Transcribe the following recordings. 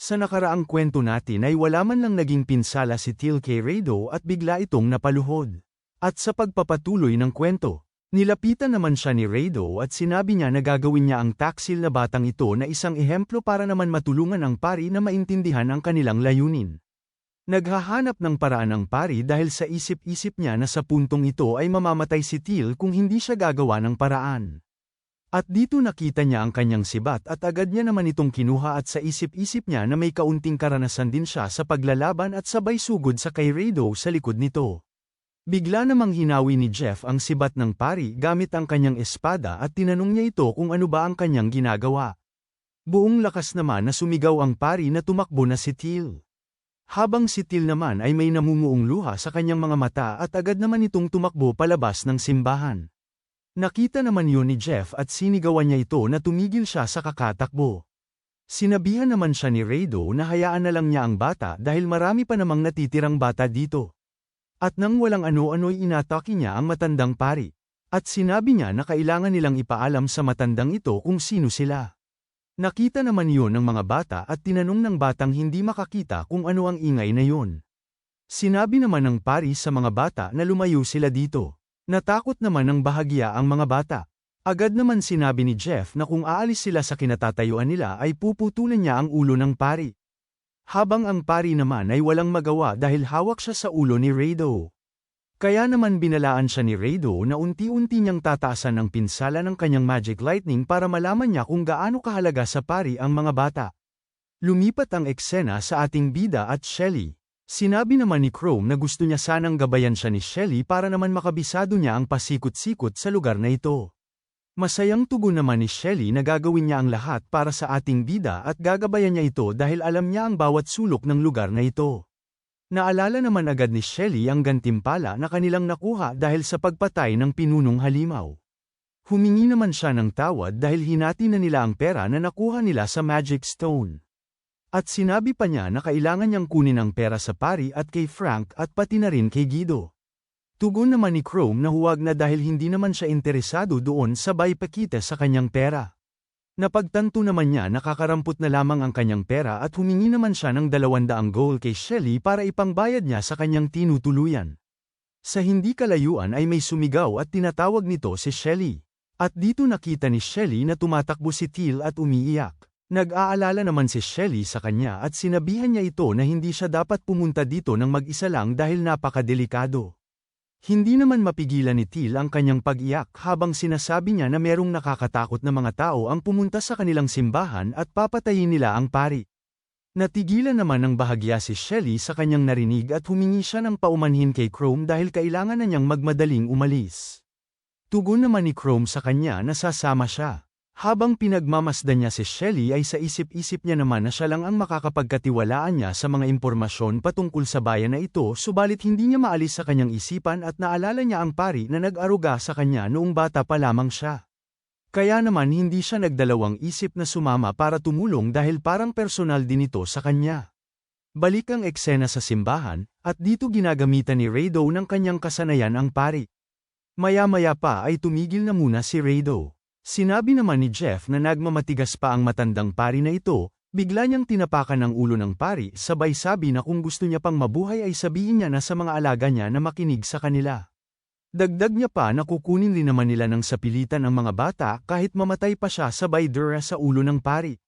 Sa nakaraang kwento natin ay wala man lang naging pinsala si Till Rado at bigla itong napaluhod. At sa pagpapatuloy ng kwento, nilapitan naman siya ni Rado at sinabi niya na gagawin niya ang taksil na batang ito na isang ehemplo para naman matulungan ang pari na maintindihan ang kanilang layunin. Naghahanap ng paraan ang pari dahil sa isip-isip niya na sa puntong ito ay mamamatay si Till kung hindi siya gagawa ng paraan. At dito nakita niya ang kanyang sibat at agad niya naman itong kinuha at sa isip-isip niya na may kaunting karanasan din siya sa paglalaban at sabay sugod sa kay Rado sa likod nito. Bigla namang hinawi ni Jeff ang sibat ng pari gamit ang kanyang espada at tinanong niya ito kung ano ba ang kanyang ginagawa. Buong lakas naman na sumigaw ang pari na tumakbo na si Till. Habang si Till naman ay may namumuong luha sa kanyang mga mata at agad naman itong tumakbo palabas ng simbahan. Nakita naman yun ni Jeff at sinigawan niya ito na tumigil siya sa kakatakbo. Sinabihan naman siya ni Rado na hayaan na lang niya ang bata dahil marami pa namang natitirang bata dito. At nang walang ano-ano'y inatake niya ang matandang pari. At sinabi niya na kailangan nilang ipaalam sa matandang ito kung sino sila. Nakita naman yun ng mga bata at tinanong ng batang hindi makakita kung ano ang ingay na yun. Sinabi naman ng pari sa mga bata na lumayo sila dito. Natakot naman ng bahagya ang mga bata. Agad naman sinabi ni Jeff na kung aalis sila sa kinatatayuan nila ay puputulan niya ang ulo ng pari. Habang ang pari naman ay walang magawa dahil hawak siya sa ulo ni Rado. Kaya naman binalaan siya ni Rado na unti-unti niyang tataasan ang pinsala ng kanyang magic lightning para malaman niya kung gaano kahalaga sa pari ang mga bata. Lumipat ang eksena sa ating bida at Shelly. Sinabi naman ni Chrome na gusto niya sanang gabayan siya ni Shelly para naman makabisado niya ang pasikot-sikot sa lugar na ito. Masayang tugon naman ni Shelly na gagawin niya ang lahat para sa ating bida at gagabayan niya ito dahil alam niya ang bawat sulok ng lugar na ito. Naalala naman agad ni Shelly ang gantimpala na kanilang nakuha dahil sa pagpatay ng pinunong halimaw. Humingi naman siya ng tawad dahil hinati na nila ang pera na nakuha nila sa Magic Stone. At sinabi pa niya na kailangan niyang kunin ang pera sa pari at kay Frank at pati na rin kay Guido. Tugon naman ni Chrome na huwag na dahil hindi naman siya interesado doon sabay pakita sa kanyang pera. Napagtanto naman niya nakakarampot na lamang ang kanyang pera at humingi naman siya ng dalawandaang goal kay Shelly para ipangbayad niya sa kanyang tinutuluyan. Sa hindi kalayuan ay may sumigaw at tinatawag nito si Shelly. At dito nakita ni Shelly na tumatakbo si Till at umiiyak. Nag-aalala naman si Shelly sa kanya at sinabihan niya ito na hindi siya dapat pumunta dito ng mag-isa lang dahil napakadelikado. Hindi naman mapigilan ni Till ang kanyang pag-iyak habang sinasabi niya na merong nakakatakot na mga tao ang pumunta sa kanilang simbahan at papatayin nila ang pari. Natigilan naman ng bahagya si Shelly sa kanyang narinig at humingi siya ng paumanhin kay Chrome dahil kailangan na niyang magmadaling umalis. Tugon naman ni Chrome sa kanya na sasama siya. Habang pinagmamasdan niya si Shelly ay sa isip-isip niya naman na siya lang ang makakapagkatiwalaan niya sa mga impormasyon patungkol sa bayan na ito subalit hindi niya maalis sa kanyang isipan at naalala niya ang pari na nag-aruga sa kanya noong bata pa lamang siya. Kaya naman hindi siya nagdalawang isip na sumama para tumulong dahil parang personal din ito sa kanya. Balik ang eksena sa simbahan, at dito ginagamitan ni Rado ng kanyang kasanayan ang pari. Maya-maya pa ay tumigil na muna si Rado. Sinabi naman ni Jeff na nagmamatigas pa ang matandang pari na ito, bigla niyang tinapakan ang ulo ng pari sabay sabi na kung gusto niya pang mabuhay ay sabihin niya na sa mga alaga niya na makinig sa kanila. Dagdag niya pa na kukunin din naman nila ng sapilitan ang mga bata kahit mamatay pa siya sabay dura sa ulo ng pari.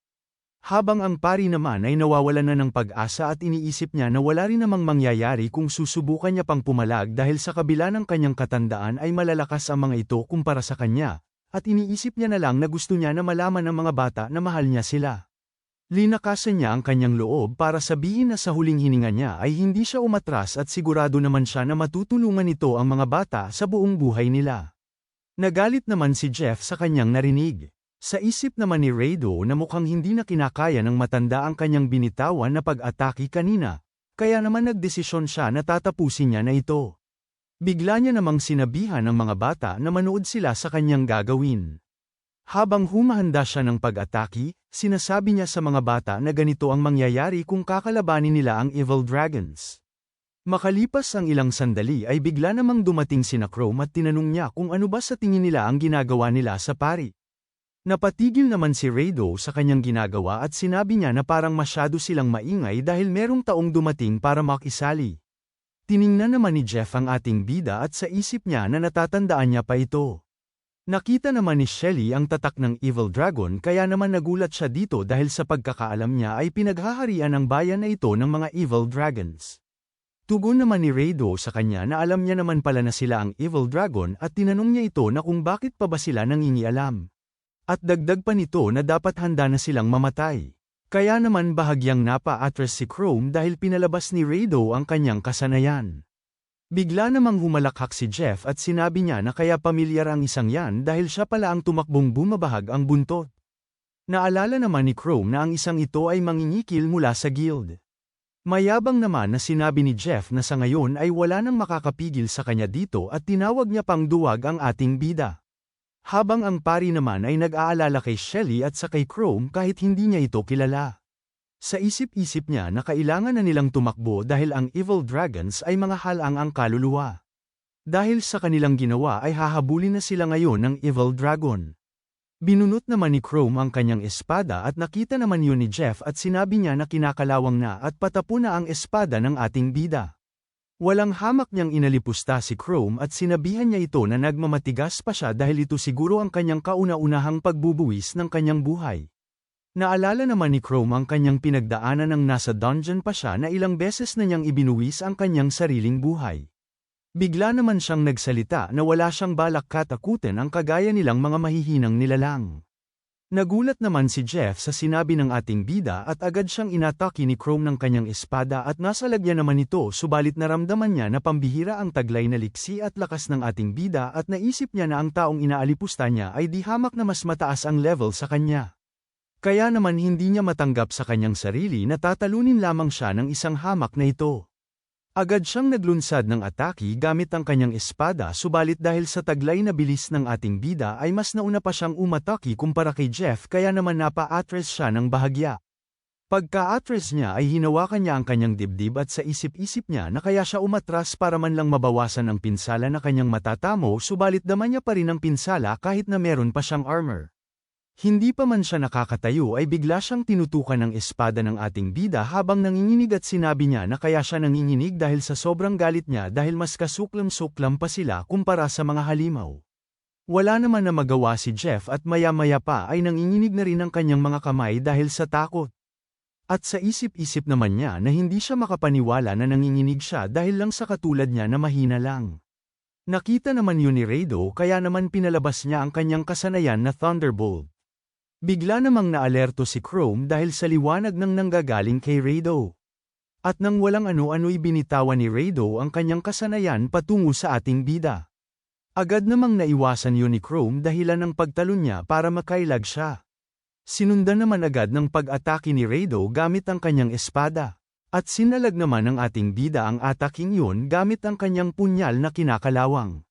Habang ang pari naman ay nawawalan na ng pag-asa at iniisip niya na wala rin namang mangyayari kung susubukan niya pang pumalag dahil sa kabila ng kanyang katandaan ay malalakas ang mga ito kumpara sa kanya, at iniisip niya na lang na gusto niya na malaman ng mga bata na mahal niya sila. Linakasan niya ang kanyang loob para sabihin na sa huling hininga niya ay hindi siya umatras at sigurado naman siya na matutulungan ito ang mga bata sa buong buhay nila. Nagalit naman si Jeff sa kanyang narinig. Sa isip naman ni Rado na mukhang hindi na kinakaya ng matanda ang kanyang binitawan na pag-atake kanina, kaya naman nagdesisyon siya na tatapusin niya na ito. Bigla niya namang sinabihan ng mga bata na manood sila sa kanyang gagawin. Habang humahanda siya ng pag-atake, sinasabi niya sa mga bata na ganito ang mangyayari kung kakalabanin nila ang Evil Dragons. Makalipas ang ilang sandali ay bigla namang dumating si Chrome at tinanong niya kung ano ba sa tingin nila ang ginagawa nila sa pari. Napatigil naman si Rado sa kanyang ginagawa at sinabi niya na parang masyado silang maingay dahil merong taong dumating para makisali. Tiningnan naman ni Jeff ang ating bida at sa isip niya na natatandaan niya pa ito. Nakita naman ni Shelly ang tatak ng Evil Dragon kaya naman nagulat siya dito dahil sa pagkakaalam niya ay pinaghaharian ang bayan na ito ng mga Evil Dragons. Tugon naman ni Rado sa kanya na alam niya naman pala na sila ang Evil Dragon at tinanong niya ito na kung bakit pa ba sila nangingialam. At dagdag pa nito na dapat handa na silang mamatay. Kaya naman bahagyang napa-atres si Chrome dahil pinalabas ni Rado ang kanyang kasanayan. Bigla namang humalakhak si Jeff at sinabi niya na kaya pamilyar ang isang yan dahil siya pala ang tumakbong bumabahag ang buntot. Naalala naman ni Chrome na ang isang ito ay mangingikil mula sa guild. Mayabang naman na sinabi ni Jeff na sa ngayon ay wala nang makakapigil sa kanya dito at tinawag niya pang duwag ang ating bida. Habang ang pari naman ay nag-aalala kay Shelly at sa kay Chrome kahit hindi niya ito kilala. Sa isip-isip niya na kailangan na nilang tumakbo dahil ang Evil Dragons ay mga halang ang kaluluwa. Dahil sa kanilang ginawa ay hahabulin na sila ngayon ng Evil Dragon. Binunot naman ni Chrome ang kanyang espada at nakita naman yun ni Jeff at sinabi niya na kinakalawang na at patapo na ang espada ng ating bida. Walang hamak niyang inalipusta si Chrome at sinabihan niya ito na nagmamatigas pa siya dahil ito siguro ang kanyang kauna-unahang pagbubuwis ng kanyang buhay. Naalala naman ni Chrome ang kanyang pinagdaanan ng nasa dungeon pa siya na ilang beses na niyang ibinuwis ang kanyang sariling buhay. Bigla naman siyang nagsalita na wala siyang balak katakutin ang kagaya nilang mga mahihinang nilalang. Nagulat naman si Jeff sa sinabi ng ating bida at agad siyang inatake ni Chrome ng kanyang espada at nasa lagyan naman ito subalit naramdaman niya na pambihira ang taglay na liksi at lakas ng ating bida at naisip niya na ang taong inaalipusta niya ay di hamak na mas mataas ang level sa kanya. Kaya naman hindi niya matanggap sa kanyang sarili na tatalunin lamang siya ng isang hamak na ito. Agad siyang naglunsad ng atake gamit ang kanyang espada subalit dahil sa taglay na bilis ng ating bida ay mas nauna pa siyang umatake kumpara kay Jeff kaya naman napa-atres siya ng bahagya. Pagka-atres niya ay hinawakan niya ang kanyang dibdib at sa isip-isip niya na kaya siya umatras para man lang mabawasan ang pinsala na kanyang matatamo subalit daman niya pa rin ang pinsala kahit na meron pa siyang armor. Hindi pa man siya nakakatayo ay bigla siyang tinutukan ng espada ng ating bida habang nanginginig at sinabi niya na kaya siya nanginginig dahil sa sobrang galit niya dahil mas kasuklam-suklam pa sila kumpara sa mga halimaw. Wala naman na magawa si Jeff at maya-maya pa ay nanginginig na rin ang kanyang mga kamay dahil sa takot. At sa isip-isip naman niya na hindi siya makapaniwala na nanginginig siya dahil lang sa katulad niya na mahina lang. Nakita naman yun ni Rado kaya naman pinalabas niya ang kanyang kasanayan na Thunderbolt. Bigla namang naalerto si Chrome dahil sa liwanag ng nanggagaling kay Rado. At nang walang ano-ano'y binitawan ni Rado ang kanyang kasanayan patungo sa ating bida. Agad namang naiwasan yun ni Chrome dahilan ng pagtalon niya para makailag siya. Sinundan naman agad ng pag-atake ni Rado gamit ang kanyang espada. At sinalag naman ng ating bida ang ataking yun gamit ang kanyang punyal na kinakalawang.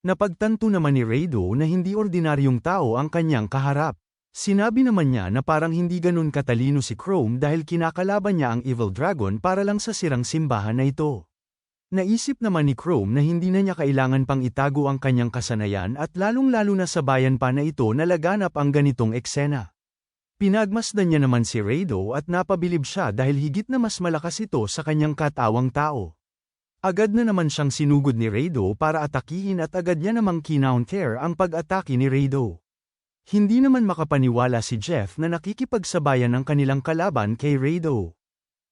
Napagtanto naman ni Rado na hindi ordinaryong tao ang kanyang kaharap. Sinabi naman niya na parang hindi ganun katalino si Chrome dahil kinakalaban niya ang Evil Dragon para lang sa sirang simbahan na ito. Naisip naman ni Chrome na hindi na niya kailangan pang itago ang kanyang kasanayan at lalong-lalo na sa bayan pa na ito na laganap ang ganitong eksena. Pinagmasdan niya naman si Rado at napabilib siya dahil higit na mas malakas ito sa kanyang katawang tao. Agad na naman siyang sinugod ni Rado para atakihin at agad niya namang kinounter ang pag-atake ni Rado. Hindi naman makapaniwala si Jeff na nakikipagsabayan ang kanilang kalaban kay Rado.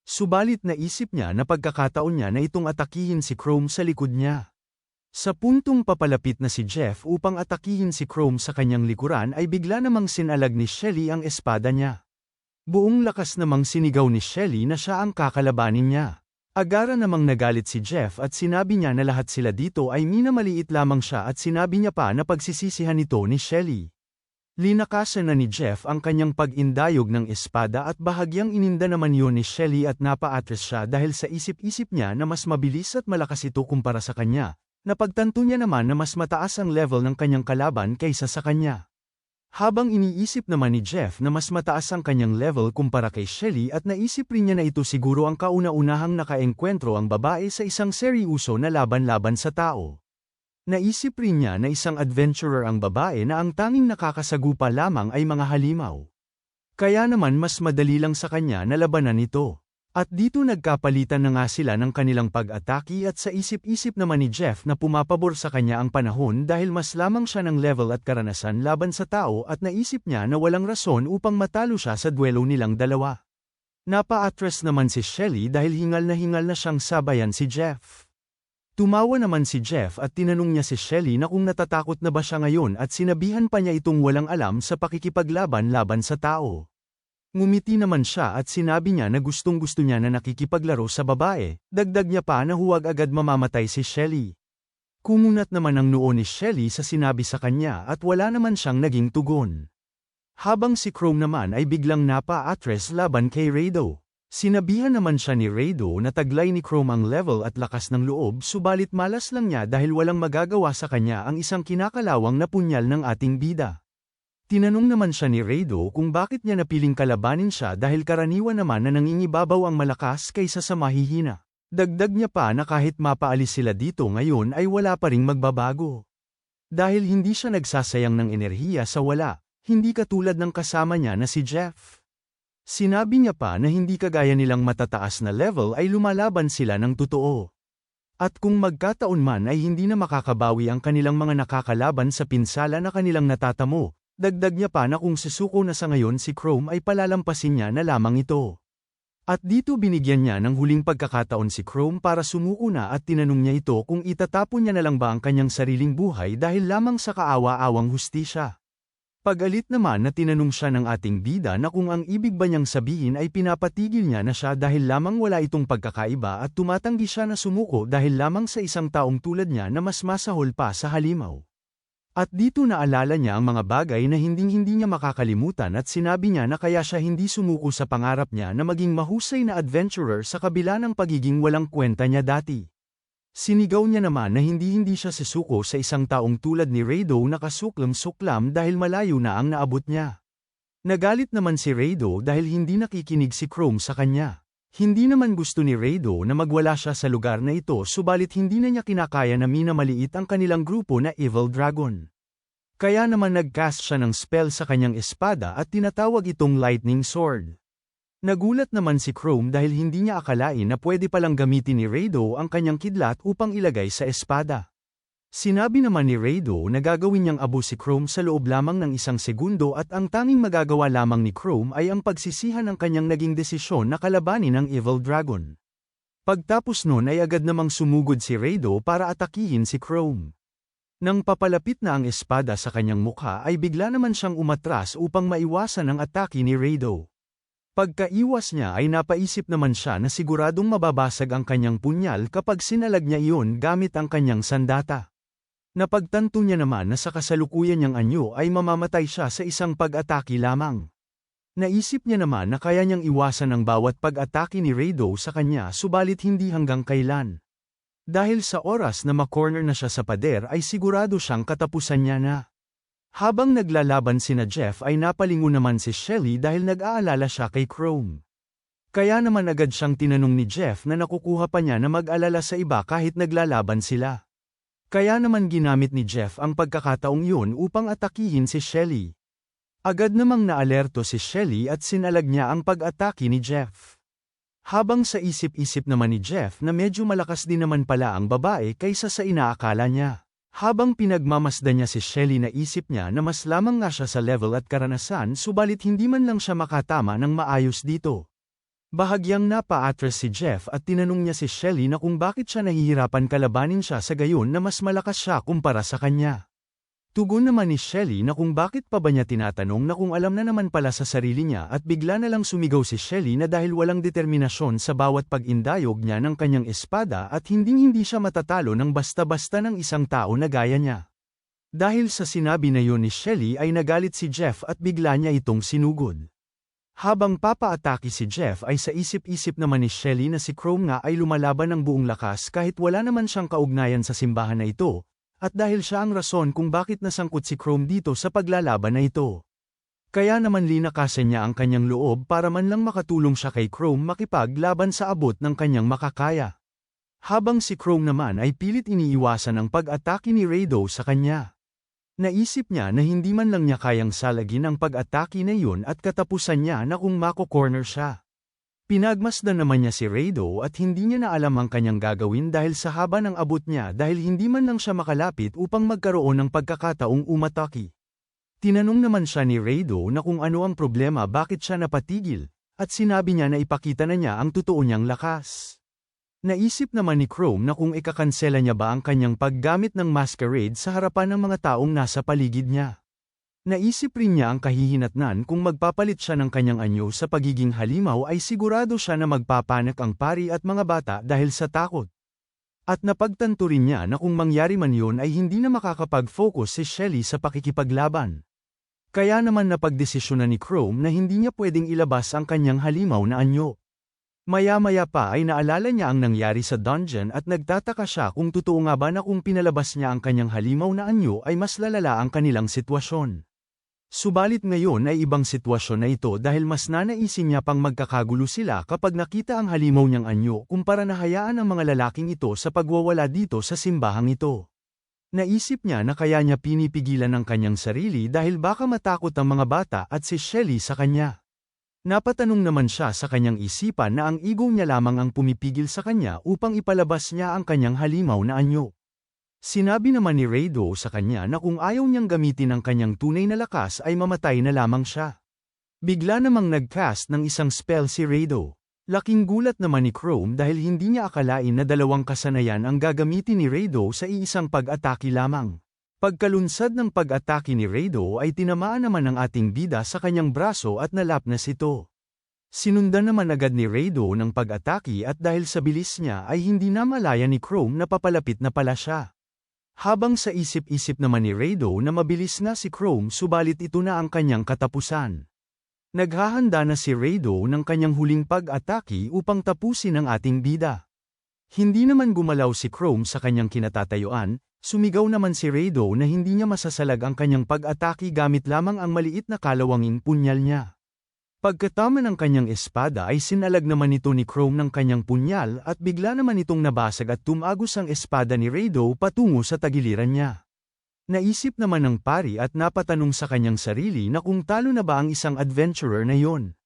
Subalit naisip niya na pagkakataon niya na itong atakihin si Chrome sa likod niya. Sa puntong papalapit na si Jeff upang atakihin si Chrome sa kanyang likuran ay bigla namang sinalag ni Shelly ang espada niya. Buong lakas namang sinigaw ni Shelly na siya ang kakalabanin niya. Agara namang nagalit si Jeff at sinabi niya na lahat sila dito ay minamaliit lamang siya at sinabi niya pa na pagsisisihan ito ni Shelly. Linakasan na ni Jeff ang kanyang pag-indayog ng espada at bahagyang ininda naman yun ni Shelly at napaatres siya dahil sa isip-isip niya na mas mabilis at malakas ito kumpara sa kanya. Napagtanto niya naman na mas mataas ang level ng kanyang kalaban kaysa sa kanya. Habang iniisip naman ni Jeff na mas mataas ang kanyang level kumpara kay Shelly at naisip rin niya na ito siguro ang kauna-unahang nakaengkwentro ang babae sa isang seryoso na laban-laban sa tao. Naisip rin niya na isang adventurer ang babae na ang tanging nakakasagupa lamang ay mga halimaw. Kaya naman mas madali lang sa kanya na labanan ito. At dito nagkapalitan na nga sila ng kanilang pag-ataki at sa isip-isip naman ni Jeff na pumapabor sa kanya ang panahon dahil mas lamang siya ng level at karanasan laban sa tao at naisip niya na walang rason upang matalo siya sa duelo nilang dalawa. Napa-atras naman si Shelly dahil hingal na hingal na siyang sabayan si Jeff. Tumawa naman si Jeff at tinanong niya si Shelly na kung natatakot na ba siya ngayon at sinabihan pa niya itong walang alam sa pakikipaglaban laban sa tao. Ngumiti naman siya at sinabi niya na gustong gusto niya na nakikipaglaro sa babae, dagdag niya pa na huwag agad mamamatay si Shelly. Kumunat naman ang noo ni Shelly sa sinabi sa kanya at wala naman siyang naging tugon. Habang si Chrome naman ay biglang napa-atres laban kay Rado. Sinabihan naman siya ni Rado na taglay ni Chrome ang level at lakas ng loob subalit malas lang niya dahil walang magagawa sa kanya ang isang kinakalawang na punyal ng ating bida. Tinanong naman siya ni Rado kung bakit niya napiling kalabanin siya dahil karaniwan naman na nangingibabaw ang malakas kaysa sa mahihina. Dagdag niya pa na kahit mapaalis sila dito ngayon ay wala pa ring magbabago. Dahil hindi siya nagsasayang ng enerhiya sa wala, hindi katulad ng kasama niya na si Jeff. Sinabi niya pa na hindi kagaya nilang matataas na level ay lumalaban sila ng totoo. At kung magkataon man ay hindi na makakabawi ang kanilang mga nakakalaban sa pinsala na kanilang natatamo, Dagdag niya pa na kung susuko na sa ngayon si Chrome ay palalampasin niya na lamang ito. At dito binigyan niya ng huling pagkakataon si Chrome para sumuko na at tinanong niya ito kung itatapon niya na lang ba ang kanyang sariling buhay dahil lamang sa kaawa-awang hustisya. Pagalit naman na tinanong siya ng ating bida na kung ang ibig ba niyang sabihin ay pinapatigil niya na siya dahil lamang wala itong pagkakaiba at tumatanggi siya na sumuko dahil lamang sa isang taong tulad niya na mas masahol pa sa halimaw. At dito naalala niya ang mga bagay na hinding-hindi niya makakalimutan at sinabi niya na kaya siya hindi sumuko sa pangarap niya na maging mahusay na adventurer sa kabila ng pagiging walang kwenta niya dati. Sinigaw niya naman na hindi-hindi siya sisuko sa isang taong tulad ni Rado na kasuklam-suklam dahil malayo na ang naabot niya. Nagalit naman si Rado dahil hindi nakikinig si Chrome sa kanya. Hindi naman gusto ni Rado na magwala siya sa lugar na ito subalit hindi na niya kinakaya na minamaliit ang kanilang grupo na Evil Dragon. Kaya naman nagcast siya ng spell sa kanyang espada at tinatawag itong Lightning Sword. Nagulat naman si Chrome dahil hindi niya akalain na pwede palang gamitin ni Rado ang kanyang kidlat upang ilagay sa espada. Sinabi naman ni Rado na gagawin niyang abo si Chrome sa loob lamang ng isang segundo at ang tanging magagawa lamang ni Chrome ay ang pagsisihan ng kanyang naging desisyon na kalabanin ang Evil Dragon. Pagtapos nun ay agad namang sumugod si Rado para atakihin si Chrome. Nang papalapit na ang espada sa kanyang mukha ay bigla naman siyang umatras upang maiwasan ang atake ni Rado. Pagkaiwas niya ay napaisip naman siya na siguradong mababasag ang kanyang punyal kapag sinalag niya iyon gamit ang kanyang sandata. Napagtanto niya naman na sa kasalukuyan niyang anyo ay mamamatay siya sa isang pag-atake lamang. Naisip niya naman na kaya niyang iwasan ang bawat pag-atake ni Rado sa kanya subalit hindi hanggang kailan. Dahil sa oras na makorner na siya sa pader ay sigurado siyang katapusan niya na. Habang naglalaban sina Jeff ay napalingo naman si Shelly dahil nag-aalala siya kay Chrome. Kaya naman agad siyang tinanong ni Jeff na nakukuha pa niya na mag-alala sa iba kahit naglalaban sila. Kaya naman ginamit ni Jeff ang pagkakataong yun upang atakihin si Shelly. Agad namang naalerto si Shelly at sinalag niya ang pag-atake ni Jeff. Habang sa isip-isip naman ni Jeff na medyo malakas din naman pala ang babae kaysa sa inaakala niya. Habang pinagmamasda niya si Shelly na isip niya na mas lamang nga siya sa level at karanasan subalit hindi man lang siya makatama ng maayos dito. Bahagyang napa-atras si Jeff at tinanong niya si Shelly na kung bakit siya nahihirapan kalabanin siya sa gayon na mas malakas siya kumpara sa kanya. Tugon naman ni Shelly na kung bakit pa ba niya tinatanong na kung alam na naman pala sa sarili niya at bigla na lang sumigaw si Shelly na dahil walang determinasyon sa bawat pag-indayog niya ng kanyang espada at hinding-hindi siya matatalo ng basta-basta ng isang tao na gaya niya. Dahil sa sinabi na yun ni Shelly ay nagalit si Jeff at bigla niya itong sinugod. Habang papaatake si Jeff ay sa isip-isip naman ni Shelly na si Chrome nga ay lumalaban ng buong lakas kahit wala naman siyang kaugnayan sa simbahan na ito, at dahil siya ang rason kung bakit nasangkot si Chrome dito sa paglalaban na ito. Kaya naman linakasan niya ang kanyang loob para man lang makatulong siya kay Chrome makipaglaban sa abot ng kanyang makakaya. Habang si Chrome naman ay pilit iniiwasan ang pag-atake ni Rado sa kanya. Naisip niya na hindi man lang niya kayang salagin ang pag-atake na yun at katapusan niya na kung mako-corner siya. Pinagmasdan naman niya si Rado at hindi niya na alam ang kanyang gagawin dahil sa haba ng abot niya dahil hindi man lang siya makalapit upang magkaroon ng pagkakataong umataki. Tinanong naman siya ni Rado na kung ano ang problema bakit siya napatigil, at sinabi niya na ipakita na niya ang totoo niyang lakas. Naisip naman ni Chrome na kung ikakansela niya ba ang kanyang paggamit ng masquerade sa harapan ng mga taong nasa paligid niya. Naisip rin niya ang kahihinatnan kung magpapalit siya ng kanyang anyo sa pagiging halimaw ay sigurado siya na magpapanak ang pari at mga bata dahil sa takot. At napagtanto rin niya na kung mangyari man yun ay hindi na makakapag-focus si Shelly sa pakikipaglaban. Kaya naman napagdesisyonan ni Chrome na hindi niya pwedeng ilabas ang kanyang halimaw na anyo. Maya-maya pa ay naalala niya ang nangyari sa dungeon at nagtataka siya kung totoo nga ba na kung pinalabas niya ang kanyang halimaw na anyo ay mas lalala ang kanilang sitwasyon. Subalit ngayon ay ibang sitwasyon na ito dahil mas nanaisin niya pang magkakagulo sila kapag nakita ang halimaw niyang anyo kumpara na hayaan ang mga lalaking ito sa pagwawala dito sa simbahang ito. Naisip niya na kaya niya pinipigilan ang kanyang sarili dahil baka matakot ang mga bata at si Shelly sa kanya. Napatanong naman siya sa kanyang isipan na ang ego niya lamang ang pumipigil sa kanya upang ipalabas niya ang kanyang halimaw na anyo. Sinabi naman ni Rado sa kanya na kung ayaw niyang gamitin ang kanyang tunay na lakas ay mamatay na lamang siya. Bigla namang nagcast ng isang spell si Rado. Laking gulat naman ni Chrome dahil hindi niya akalain na dalawang kasanayan ang gagamitin ni Rado sa iisang pag-atake lamang. Pagkalunsad ng pag-atake ni Rado ay tinamaan naman ang ating bida sa kanyang braso at nalapnas ito. Sinundan naman agad ni Rado ng pag-atake at dahil sa bilis niya ay hindi na malaya ni Chrome na papalapit na pala siya. Habang sa isip-isip naman ni Rado na mabilis na si Chrome subalit ito na ang kanyang katapusan. Naghahanda na si Rado ng kanyang huling pag-atake upang tapusin ang ating bida. Hindi naman gumalaw si Chrome sa kanyang kinatatayuan, Sumigaw naman si Rado na hindi niya masasalag ang kanyang pag-atake gamit lamang ang maliit na kalawanging punyal niya. Pagkatama ng kanyang espada ay sinalag naman ito ni Chrome ng kanyang punyal at bigla naman itong nabasag at tumagos ang espada ni Rado patungo sa tagiliran niya. Naisip naman ng pari at napatanong sa kanyang sarili na kung talo na ba ang isang adventurer na yon.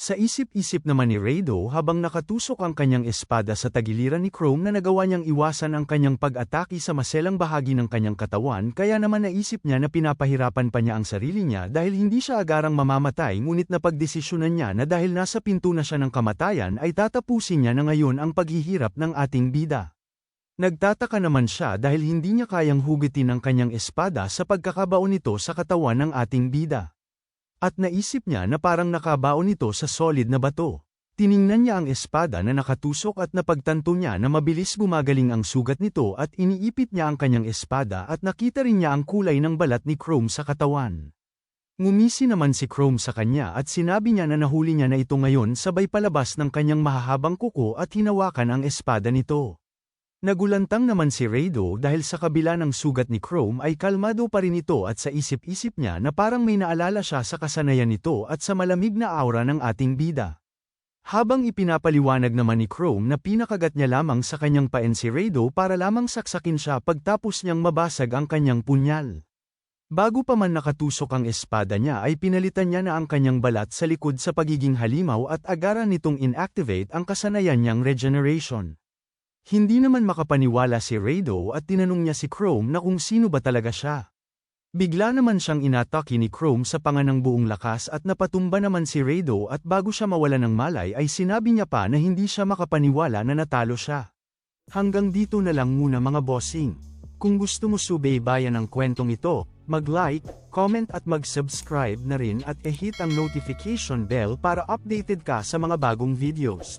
Sa isip-isip naman ni Rado habang nakatusok ang kanyang espada sa tagiliran ni Chrome na nagawa niyang iwasan ang kanyang pag-atake sa maselang bahagi ng kanyang katawan kaya naman naisip niya na pinapahirapan pa niya ang sarili niya dahil hindi siya agarang mamamatay ngunit napagdesisyonan niya na dahil nasa pinto na siya ng kamatayan ay tatapusin niya na ngayon ang paghihirap ng ating bida. Nagtataka naman siya dahil hindi niya kayang hugitin ang kanyang espada sa pagkakabaon nito sa katawan ng ating bida. At naisip niya na parang nakabaon ito sa solid na bato. Tiningnan niya ang espada na nakatusok at napagtanto niya na mabilis gumagaling ang sugat nito at iniipit niya ang kanyang espada at nakita rin niya ang kulay ng balat ni Chrome sa katawan. Ngumisi naman si Chrome sa kanya at sinabi niya na nahuli niya na ito ngayon sabay palabas ng kanyang mahahabang kuko at hinawakan ang espada nito. Nagulantang naman si Rado dahil sa kabila ng sugat ni Chrome ay kalmado pa rin ito at sa isip-isip niya na parang may naalala siya sa kasanayan nito at sa malamig na aura ng ating bida. Habang ipinapaliwanag naman ni Chrome na pinakagat niya lamang sa kanyang paen si Rado para lamang saksakin siya pagtapos niyang mabasag ang kanyang punyal. Bago pa man nakatusok ang espada niya ay pinalitan niya na ang kanyang balat sa likod sa pagiging halimaw at agaran nitong inactivate ang kasanayan niyang regeneration. Hindi naman makapaniwala si Rado at tinanong niya si Chrome na kung sino ba talaga siya. Bigla naman siyang inatake ni Chrome sa panganang buong lakas at napatumba naman si Rado at bago siya mawala ng malay ay sinabi niya pa na hindi siya makapaniwala na natalo siya. Hanggang dito na lang muna mga bossing. Kung gusto mo subaybayan ang kwentong ito, mag-like, comment at mag-subscribe na rin at e-hit ang notification bell para updated ka sa mga bagong videos.